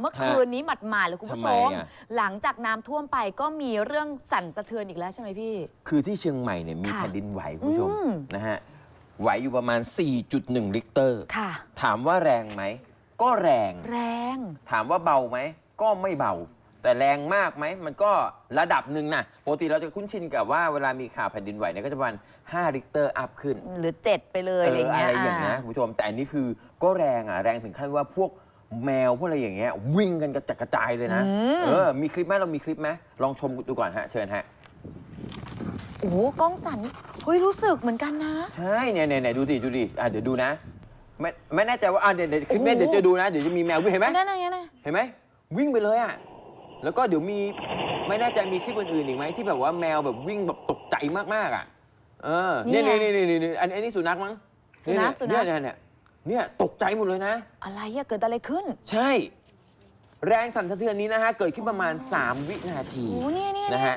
เมื่อคืนนี้หมัดมาเลยคุณผู้ชทำมไมอะ หลังจากน้ำท่วมไปก็มีเรื่องสั่นสะเทือนอีกแล้วใช่ไหมพี่ คือที่เชียงใหม่เนี่ยมีค่ะแผ่นดินไหวคุณผู้ชมอืม นะฮะไหวอยู่ประมาณ 4.1 ลิกเตอร์ ค่ะ ถามว่าแรงไหม ก็แรง แรง ถามว่าเบาไหม ก็ไม่เบา แต่แรงมากไหม มันก็ระดับหนึ่งนะปกติเราจะคุ้นชินกับว่าเวลามีข่าวแผ่นดินไหวเนี่ยก็จะประมาณ5ลิกเตอร์อัพขึ้นหรือเจ็ดไปเลยอะไรเงี้ยอะไรอย่างเงี้ยคุณผู้ชมแต่อันนี้คือก็แรงอะแรงถึงขั้นว่าพวก แมวพวกอะไรอย่างเงี้ยวิ่งกันกระจัดกระจายเลยนะเออ มีคลิปไหมเรามีคลิปไหมลองชมดูก่อนฮะ เชิญฮะ โอ้โหกล้องสั่นเฮ้ยรู้สึกเหมือนกันนะ ใช่เนี่ยเนี่ยเนี่ยดูดิดูดิอะเดี๋ยวดูนะ ไม่ไม่แน่ใจว่าอะเดี๋ยวเดี๋ยวคลิปเนี้ยโอ้เดี๋ยวโหจะดูนะเดี๋ยวจะมีแมววิ่งเห็นไหมนั่นไงนั่นไงเห็นไหมวิ่งไปเลยอะแล้วก็เดี๋ยวมีไม่แน่ใจมีคลิปอื่นๆอีกไหมที่แบบว่าแมวแบบวิ่งแบบตกใจมากๆอะเออเนี่ยเนี่ยเนี่ยเนี่ยเนี่ยอันอันนี้สุนัขมั้งสุนัขเยสุนัข เนี่ยเนี่ยเนี่ย ตกใจหมดเลยนะ อะไรอะเกิดอะไรขึ้นใช่ แรงสั่นสะเทือนนี้นะฮะ เกิดขึ้นประมาณ 3 วินาทีโอ้เนี่ยเนี่ยนะฮะ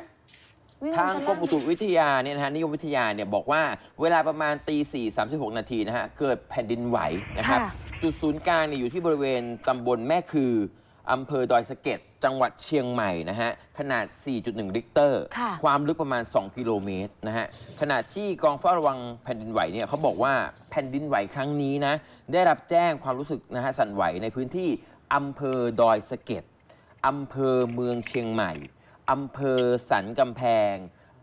วิ่ทางชั้นกรมอุตุวิทยาเนี่ยนะฮะนิยมวิทยาเนี่ยบอกว่าเวลาประมาณตีสี่สามสิบหกนาทีนะฮะ เกิดแผ่นดินไหวนะครับ ค่ะ จุดศูนย์กลางเนี่ยอยู่ที่บริเวณตำบลแม่คือ อำเภอดอยสะเก็ดจังหวัดเชียงใหม่นะฮะ ขนาด 4.1ริกเตอร์ ค่ะ ความลึกประมาณ 2 กิโลเมตรนะฮะ ขณะที่กองเฝ้าระวังแผ่นดินไหวเนี่ยเขาบอกว่าแผ่นดินไหวครั้งนี้นะ ได้รับแจ้งความรู้สึกนะฮะสั่นไหวในพื้นที่อำเภอดอยสะเก็ดอำเภอเมืองเชียงใหม่อำเภอสันกำแพง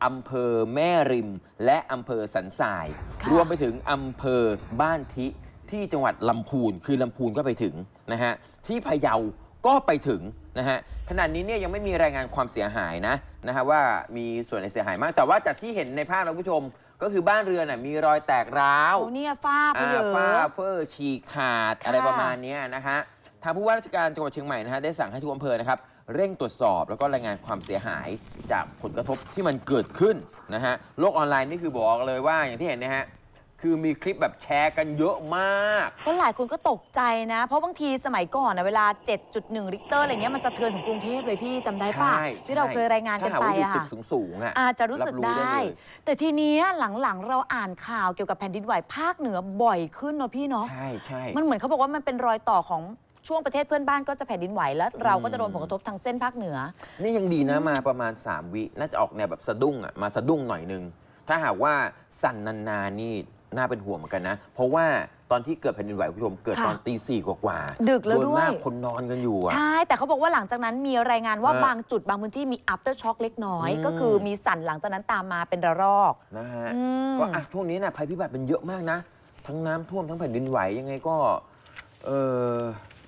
อำเภอแม่ริม และอำเภอสันทราย ค่ะ รวมไปถึงอำเภอบ้านทิที่จังหวัดลำพูน คือลำพูนก็ไปถึงนะฮะ ที่พะเยา ก็ไปถึงนะฮะขณะนี้เนี่ยยังไม่มีรายงานความเสียหายนะนะฮะว่ามีส่วนไหนเสียหายมาก แต่ว่าจากที่เห็นในภาพนะคุณผู้ชม ก็คือบ้านเรือนน่ะมีรอยแตกร้าวโอ้เนี่ยฝ้าไปอ่าเยอะฝ้าเฟอร์ฉีกขาดค่ะอะไรประมาณเนี้ยนะฮะทางผู้ว่าราชการจังหวัดเชียงใหม่นะฮะได้สั่งให้ทุกอำเภอนะครับเร่งตรวจสอบแล้วก็รายงานความเสียหายจากผลกระทบที่มันเกิดขึ้นนะฮะโลกออนไลน์นี่คือบอกเลยว่าอย่างที่เห็นนะฮะ คือมีคลิปแบบแชร์กันเยอะมากเพราะหลายคนก็ตกใจนะ เพราะบางทีสมัยก่อนนะเวลา 7.1ริกเตอร์อะไรเงี้ยมันสะเทือนถึงกรุงเทพเลยพี่จำได้ปะใช่ที่เราเคยรายงานกันถ้หไปว่าอยู่อะตึค่ะกสูงๆอะอาจจะรู้สึกรับรู้ได้ได้ เลยแต่ทีเนี้ยหลังๆ เราอ่านข่าวเกี่ยวกับแผ่นดินไหวภาคเหนือบ่อยขึ้นเนาะพี่เนาะ ใช่ใช่ มันเหมือนเขาบอกว่ามันเป็นรอยต่อของช่วงประเทศเพื่อนบ้านก็จะแผ่นดินไหวแล้ว เราก็จะโดนผลกระทบทางเส้นภาคเหนือ นี่ยังดีนะมาประมาณ 3 วิ น่าจะออกแนวแบบสะดุ้งอะมาสะดุ้งหน่อยนึง ถ้าหากว่าสั่นนานๆนี่ น่าเป็นห่วงเหมือนกันนะ เพราะว่าตอนที่เกิดแผ่นดินไหวคุณผู้ชมเกิดค่ะตอนตีสี่กว่าๆดึกแล้วโมากด้วยคนนอนกันอยู่อะใช่ แต่เขาบอกว่าหลังจากนั้นมีรายงานว่าฮะบางจุดบางพื้นที่มี after shock เล็กน้อย อืม ก็คือมีสั่นหลังจากนั้นตามมาเป็นระลอก นะฮะ อืม ก็อะช่วงนี้นะภัยพิบัติเป็นเยอะมากนะ ทั้งน้ำท่วมทั้งแผ่นดินไหวยังไงก็เออ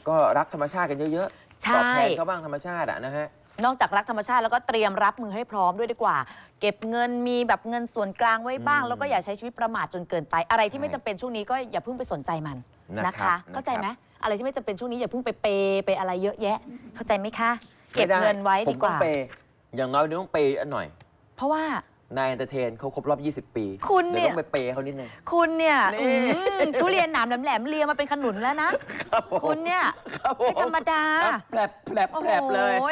ก็รักธรรมชาติกันเยอะๆใช่ตอบแทนเขาบ้างธรรมชาติอะนะฮะ นอกจากรักธรรมชาติแล้วก็เตรียมรับมือให้พร้อมด้วยดีกว่า เก็บเงินมีแบบเงินส่วนกลางไว้บ้างอืมแล้วก็อย่าใช้ชีวิตประมาทจนเกินไป อะไรที่ใช่ไม่จำเป็นช่วงนี้ก็อย่าเพิ่งไปสนใจมันนะนะครัคะบเข้าใจนะครับไหมอะไรที่ไม่จำเป็นช่วงนี้อย่าเพิ่งไปเปย์ไปอะไรเยอะแยะ เข้าใจไหมคะ เก็บไม่ไเงินไว้ดีกว่า ผมต้องเปย์อย่างน้อยต้องเปย์อันหน่อย เพราะว่า นายเอนเตอร์เทนเขาครบรอบ 20 ปีคุณเนี่ย ดี๋วต้องไปเปย์เขานิดนึง คุณเนี่ยนี่ อืมทุเรียนหนามแหลมๆเลียมาเป็นขนุนแล้วนะ ครับผมคุณเนี่ยครับผไม่ธรรมดาครับแผลบแผลบโอ้แผลบเลยโห